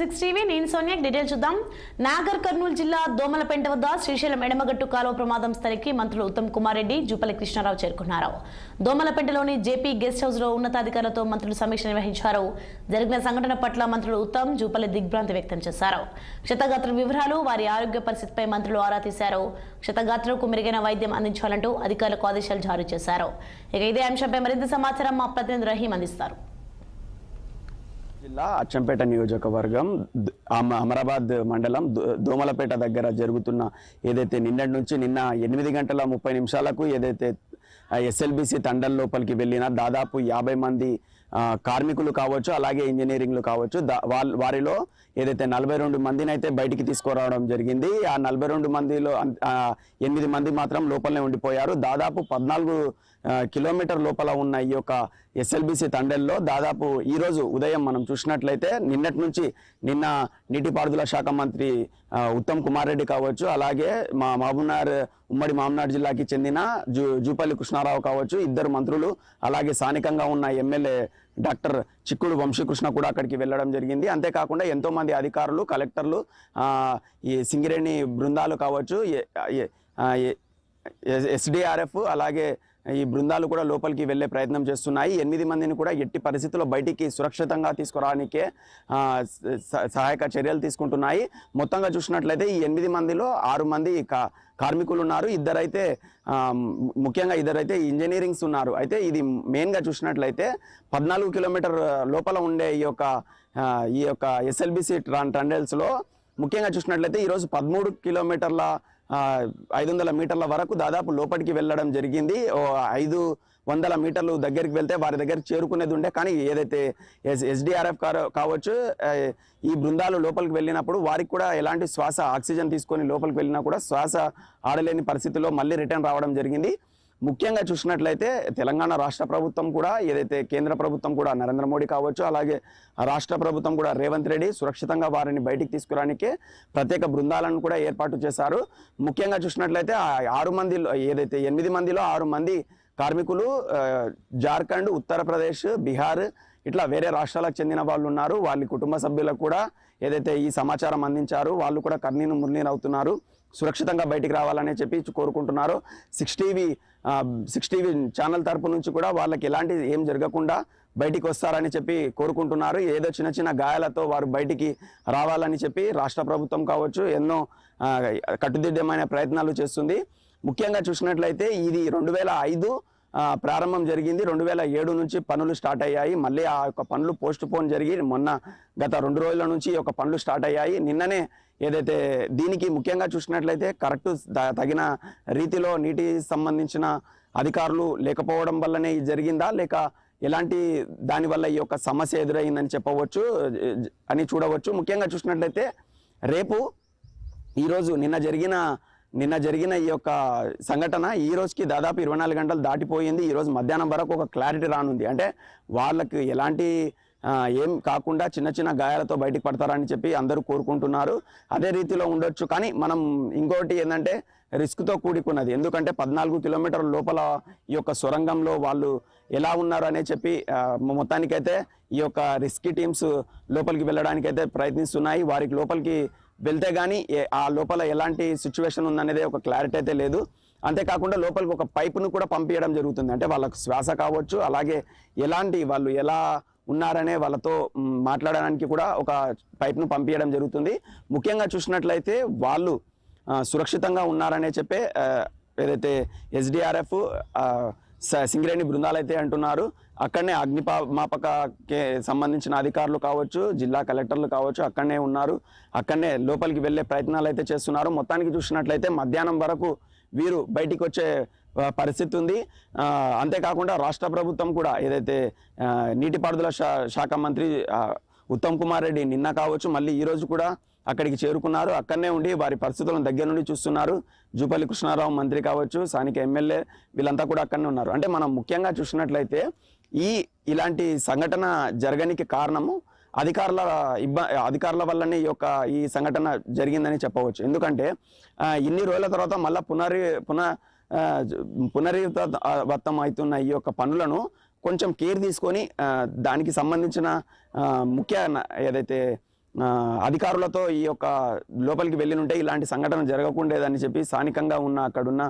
Six TV నేను Sonia. Detail చూద్దాం. నాగర్ కర్నూలు జిల్లా దోమలపేంట వద్ద శ్రీశైలం ఎడమగట్టు కాలువ ప్రమాదం స్థలికి మంత్రులు ఉత్తమ్ కుమార్ రెడ్డి జూపల్లి కృష్ణారావు చేరుకున్నారు. దోమలపేంటలోని జేపీ గెస్ట్ హౌస్లో ఉన్నతాధికారులతో మంత్రులు సమీక్ష నిర్వహించారు. జరిగిన సంఘటన పట్ల మంత్రులు ఉత్తమ్ జూపల్లి దిగ్భ్రాంతి వ్యక్తం చేశారు. క్షతగాత్రుల వివరాలు వారి ఆరోగ్య పరిస్థితిపై మంత్రులు ఆరా తీశారు. క్షతగాత్రులకు మెరుగైన వైద్యం అందించాలంటూ అధికారులకు ఆదేశాలు జారీ చేశారు. ఇక ఇదే అంశంపై మరింత సమాచారం మా ప్రతినిధి రహీం అందిస్తారు. జిల్లా అచ్చంపేట నియోజకవర్గం అమరాబాద్ మండలం దో- దోమలపేట దగ్గర జరుగుతున్న ఏదైతే నిన్నటి నుంచి నిన్న ఎనిమిది గంటల ముప్పై నిమిషాలకు ఏదైతే ఎస్ఎల్బిసి తండల్ లోపలికి వెళ్ళిన దాదాపు యాభై మంది కార్మికులు కావచ్చు అలాగే ఇంజనీరింగ్లు కావచ్చు దా- వారిలో ఏదైతే నలభై రెండు మందిని అయితే బయటికి తీసుకురావడం జరిగింది ఆ నలభై రెండు మందిలో ఎనిమిది మంది మాత్రం లోపలనే ఉండిపోయారు. దాదాపు పద్నాలుగు కిలోమీటర్ లోపల ఉన్న ఈ యొక్క ఎస్ఎల్బిసి తండెల్లో దాదాపు ఈరోజు ఉదయం మనం చూసినట్లయితే నిన్నటి నుంచి నిన్న నీటిపారుదల శాఖ మంత్రి ఉత్తమ్ కుమార్ రెడ్డి కావచ్చు అలాగే మా మహబూబ్నగర్ ఉమ్మడి మామనాడు జిల్లాకి చెందిన జూ జూపల్లి కృష్ణారావు కావచ్చు ఇద్దరు మంత్రులు అలాగే స్థానికంగా ఉన్న ఎమ్మెల్యే డాక్టర్ చిక్కుడు వంశీకృష్ణ కూడా అక్కడికి వెళ్ళడం జరిగింది. అంతేకాకుండా ఎంతోమంది అధికారులు కలెక్టర్లు ఈ సింగిరేణి బృందాలు కావచ్చు ఏ- ఏ- ఎస్డిఆర్ఎఫ్ అలాగే ఈ బృందాలు కూడా లోపలికి వెళ్ళే ప్రయత్నం చేస్తున్నాయి. ఎనిమిది మందిని కూడా ఎట్టి పరిస్థితుల్లో బయటికి సురక్షితంగా తీసుకురావడానికే సహాయక చర్యలు తీసుకుంటున్నాయి. మొత్తంగా చూసినట్లయితే ఈ ఎనిమిది మందిలో ఆరు మంది కా- కార్మికులు ఉన్నారు. ఇద్దరైతే ముఖ్యంగా ఇద్దరైతే ఇంజనీరింగ్స్ ఉన్నారు. అయితే ఇది మెయిన్గా చూసినట్లయితే పద్నాలుగు కిలోమీటర్ లోపల ఉండే ఈ యొక్క ఈ యొక్క ఎస్ఎల్బిసి టండెల్స్లో ముఖ్యంగా చూసినట్లయితే ఈరోజు పదమూడు కిలోమీటర్ల ఐదు వందల మీటర్ల వరకు దాదాపు లోపలికి వెళ్ళడం జరిగింది. ఓ ఐదు వందల మీటర్లు దగ్గరికి వెళ్తే వారి దగ్గర చేరుకునేది ఉండే. కానీ ఏదైతే ఎస్ ఎస్డిఆర్ఎఫ్ కావచ్చు ఈ బృందాలు లోపలికి వెళ్ళినప్పుడు వారికి కూడా ఎలాంటి శ్వాస ఆక్సిజన్ తీసుకొని లోపలికి వెళ్ళినా కూడా శ్వాస ఆడలేని పరిస్థితిలో మళ్ళీ రిటర్న్ రావడం జరిగింది. ముఖ్యంగా చూసినట్లయితే తెలంగాణ రాష్ట్ర ప్రభుత్వం కూడా ఏదైతే కేంద్ర ప్రభుత్వం కూడా నరేంద్ర మోడీ కావచ్చు అలాగే రాష్ట్ర ప్రభుత్వం కూడా రేవంత్ రెడ్డి సురక్షితంగా వారిని బయటికి తీసుకురానికి ప్రత్యేక బృందాలను కూడా ఏర్పాటు చేశారు. ముఖ్యంగా చూసినట్లయితే ఆరు మందిలో ఏదైతే ఎనిమిది మందిలో ఆరు మంది కార్మికులు జార్ఖండ్ ఉత్తరప్రదేశ్ బీహార్ ఇట్లా వేరే రాష్ట్రాలకు చెందిన వాళ్ళు ఉన్నారు. వాళ్ళ కుటుంబ సభ్యులకు కూడా ఏదైతే ఈ సమాచారం అందించారు వాళ్ళు కూడా కర్నీను ముర్నీరు అవుతున్నారు. సురక్షితంగా బయటికి రావాలని చెప్పి కోరుకుంటున్నారు. Six TV six TV channel తరపు నుంచి కూడా వాళ్ళకి ఎలాంటి ఏం జరగకుండా బయటికి వస్తారని చెప్పి కోరుకుంటున్నారు. ఏదో చిన్న చిన్న గాయాలతో వారు బయటికి రావాలని చెప్పి రాష్ట్ర ప్రభుత్వం కావచ్చు ఎన్నో కట్టుదిడ్డమైన ప్రయత్నాలు చేస్తుంది. ముఖ్యంగా చూసినట్లయితే ఇది రెండు వేల ఐదు ప్రారంభం జరిగింది. రెండు వేల ఏడు నుంచి పనులు స్టార్ట్ అయ్యాయి. మళ్ళీ ఆ యొక్క పనులు పోస్ట్ పోన్ జరిగి మొన్న గత రెండు రోజుల నుంచి ఈ యొక్క పనులు స్టార్ట్ అయ్యాయి. నిన్ననే ఏదైతే దీనికి ముఖ్యంగా చూసినట్లయితే కరెక్ట్ తగిన రీతిలో నీటి సంబంధించిన అధికారులు లేకపోవడం వల్లనే ఇది జరిగిందా? లేక ఎలాంటి దానివల్ల ఈ యొక్క సమస్య ఎదురైందని చెప్పవచ్చు అని చూడవచ్చు. ముఖ్యంగా చూసినట్లయితే రేపు ఈరోజు నిన్న జరిగిన నిన్న జరిగిన ఈ యొక్క సంఘటన ఈ రోజుకి దాదాపు ఇరవై నాలుగు గంటలు దాటిపోయింది. ఈరోజు మధ్యాహ్నం వరకు ఒక క్లారిటీ రానుంది. అంటే వాళ్ళకి ఎలాంటి ఏం కాకుండా చిన్న చిన్న గాయాలతో బయటకు పడతారని చెప్పి అందరూ కోరుకుంటున్నారు. అదే రీతిలో ఉండొచ్చు. కానీ మనం ఇంకోటి ఏంటంటే రిస్క్తో కూడుకున్నది. ఎందుకంటే పద్నాలుగు కిలోమీటర్ల లోపల ఈ యొక్క సొరంగంలో వాళ్ళు ఎలా ఉన్నారు అనే చెప్పి మొత్తానికైతే ఈ యొక్క రిస్కీ టీమ్స్ లోపలికి వెళ్ళడానికైతే ప్రయత్నిస్తున్నాయి. వారికి లోపలికి వెళ్తే కానీ ఆ లోపల ఎలాంటి సిచ్యువేషన్ ఉందనేది ఒక క్లారిటీ అయితే లేదు. అంతేకాకుండా లోపలికి ఒక పైపును కూడా పంపించడం జరుగుతుంది. అంటే వాళ్ళకు శ్వాస కావచ్చు అలాగే ఎలాంటి వాళ్ళు ఎలా ఉన్నారనే వాళ్ళతో మాట్లాడడానికి కూడా ఒక పైప్ను పంపించడం జరుగుతుంది. ముఖ్యంగా చూసినట్లయితే వాళ్ళు సురక్షితంగా ఉన్నారనే చెప్పే ఏదైతే ఎస్డిఆర్ఎఫ్ సింగరేణి బృందాలు అయితే అంటున్నారు. అక్కడనే అగ్నిమాపకకి సంబంధించిన అధికారులు కావచ్చు జిల్లా కలెక్టర్లు కావచ్చు అక్కడనే ఉన్నారు. అక్కడనే లోపలికి వెళ్ళే ప్రయత్నాలు అయితే చేస్తున్నారు. మొత్తానికి చూసినట్లయితే మధ్యాహ్నం వరకు వీరు బయటికి వచ్చే పరిస్థితి ఉంది అంతేకాకుండా రాష్ట్ర ప్రభుత్వం కూడా ఏదైతే నీటిపారుదల శా- శాఖ మంత్రి ఉత్తమ్ కుమార్ రెడ్డి నిన్న కావచ్చు మళ్ళీ ఈరోజు కూడా అక్కడికి చేరుకున్నారు. అక్కడనే ఉండి వారి పరిస్థితులను దగ్గర నుండి చూస్తున్నారు. జూపల్లి కృష్ణారావు మంత్రి కావచ్చు స్థానిక ఎమ్మెల్యే వీళ్ళంతా కూడా అక్కడనే ఉన్నారు. అంటే మనం ముఖ్యంగా చూసినట్లయితే ఈ ఇలాంటి సంఘటన జరగనికి కారణము అధికారుల ఇబ్బ అధికారుల వల్లనే ఈ యొక్క ఈ సంఘటన జరిగిందని చెప్పవచ్చు. ఎందుకంటే ఇన్ని రోజుల తర్వాత మళ్ళీ పునరి పున పునరీత వర్తం అవుతున్న ఈ యొక్క పనులను కొంచెం కేర్ తీసుకొని దానికి సంబంధించిన ముఖ్య ఏదైతే అధికారులతో ఈ యొక్క లోపలికి వెళ్ళి ఉంటే ఇలాంటి సంఘటన జరగకుండేదని చెప్పి స్థానికంగా ఉన్న అక్కడున్న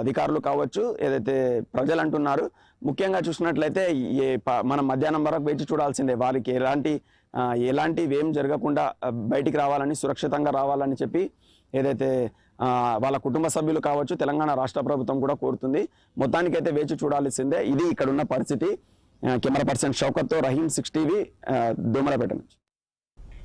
అధికారులు కావచ్చు ఏదైతే ప్రజలు అంటున్నారు ముఖ్యంగా చూసినట్లయితే ఏ మనం మధ్యాహ్నం వరకు వేచి చూడాల్సిందే వారికి ఎలాంటి ఎలాంటివి ఏం జరగకుండా బయటికి రావాలని సురక్షితంగా రావాలని చెప్పి ఏదైతే వాళ్ళ కుటుంబ సభ్యులు కావచ్చు తెలంగాణ రాష్ట్ర ప్రభుత్వం కూడా కోరుతుంది. మొత్తానికైతే వేచి చూడాల్సిందే ఇది ఇక్కడ ఉన్న పరిస్థితి. కెమెరా పర్సన్ షౌకత్తో రహీం సిక్స్ టీవీ దోమలపేట నుంచి.